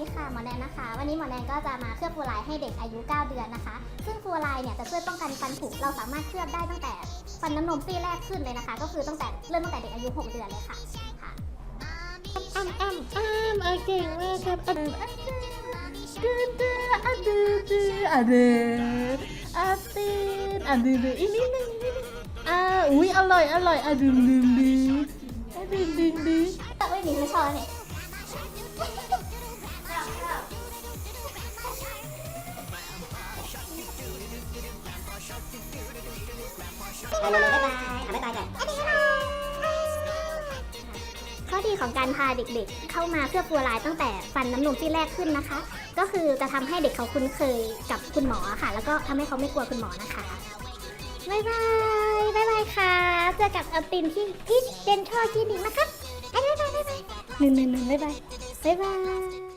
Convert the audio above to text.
ดีค่ะหมอแนนนะคะ วันนี้หมอแนนก็จะมาเคลือบฟูไลน์ให้เด็กอายุ 9 เดือนนะคะ ซึ่งฟูไลน์เนี่ยจะช่วยป้องกันฟันผุเราสามารถเคลือบได้ตั้งแต่ฟันน้ำนมซี่แรกขึ้นเลยนะคะ ก็คือตั้งแต่เริ่มตั้งแต่เด็กอายุ 6 เดือนเลยค่ะค่ะอ้ำอ้ำอ้ำเออเก่งมากครับอะดื้อดื้ออะดื้อดื้ออะดื้ออะตีนอะดื้อดื้ออีกนิดนึงอีกนิดนึงอะอุ้ยอร่อยอร่อยอะดื่มดื่มดื่มอ่ ไปเลยบ๊ายบายอะบ๊ายบายกันข้อดีของการพาเด็กๆ เข้ามาเคลือบฟูไลน์ตั้งแต่ฟันน้ำนมซี่แรกขึ้นนะคะ ก็คือจะทำให้เด็กเขาคุ้นเคยกับคุณหมอค่ะ แล้วก็ทำให้เขาไม่กลัวคุณหมอนะคะบายบายบายบายค่ะเจอกับอัลตินที่ที่เดนทัลคลินิกนะครับบายบายบายบายหนึ่งหนึ่งหนึ่งบายบายบายบาย